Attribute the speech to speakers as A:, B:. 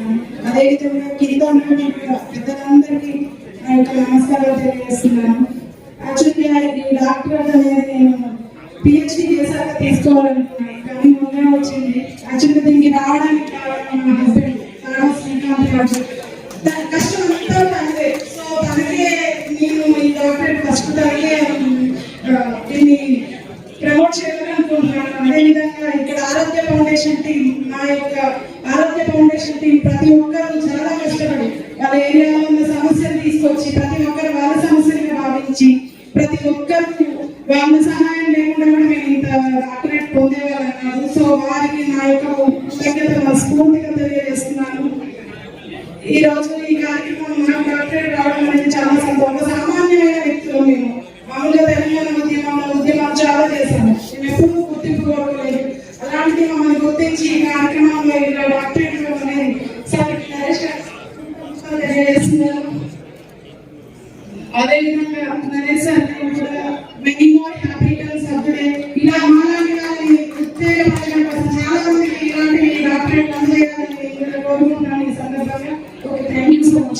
A: తెలియజేస్తున్నాను అదేవిధంగా కింద ఉన్నటువంటి పెద్దలందరికీ నా యొక్క నమస్కారాలు తెలియజేస్తున్నాను. యాక్చువల్గా ఈ డాక్టరేట్ అనేది నేను పిహెచ్డి చేశాక తీసుకోవాలనుకున్నాను కానీ మొన్న వచ్చింది. యాక్చువల్గా దీనికి రావడానికి కావాలి మా హస్బెండ్ శ్రీకాంత్ రాజు. దాని కష్టం అంతా తనదే. సో తనకే నేను ఈ డాక్టరేట్ ఫస్ట్ తనకే దీన్ని ప్రమోట్ చేయాలని అనుకుంటున్నాను అదేవిధంగా ఇక్కడ ఆరోగ్య ఫౌండేషన్ టీం నా యొక్క ఆరోగ్య ఫౌండేషన్ టీం ప్రతి ఒక్కరు చాలా కష్టపడి వాళ్ళ ఏరియాలో ఉన్న సమస్యలు తీసుకొచ్చి ప్రతి ఒక్కరు వాళ్ళ సమస్యలుగా భావించి ప్రతి ఒక్కరు వాళ్ళ సహాయం లేకుండా కూడా మేము ఇంత డాక్టరేట్ పొందేవాళ్ళం కాదు. సో వారికి నా యొక్క కృతజ్ఞత స్ఫూర్తిగా తెలియజేస్తున్నాను. ఈ రోజు ఈ కార్యక్రమం మనం డాక్టరేట్ రావడం అనేది చాలా సంతోషం. సామాన్యమైన వ్యక్తులు మేము. మామూలుగా తెలంగాణ ఉద్యమం ఉద్యమం చాలా చేశాము. మేము ఎప్పుడూ గుర్తింపు కోరుకోలేదు. అలాంటిది మమ్మల్ని గుర్తించి ఈ కార్యక్రమంలో ఇలా డాక్టరేట్ చేస్తున్నారు. అదేవిధంగా నరేష్ సార్ కూడా మెనీ మోర్ హ్యాపీ టర్మ్స్ అప్పుడే ఇలా మాలాంటి వాళ్ళని ఉత్తేజ చాలా మందికి ఇలాంటివి డాక్టరేట్ అందజేయాలని కోరుకుంటున్నాను ఈ సందర్భంగా. Okay thank you so much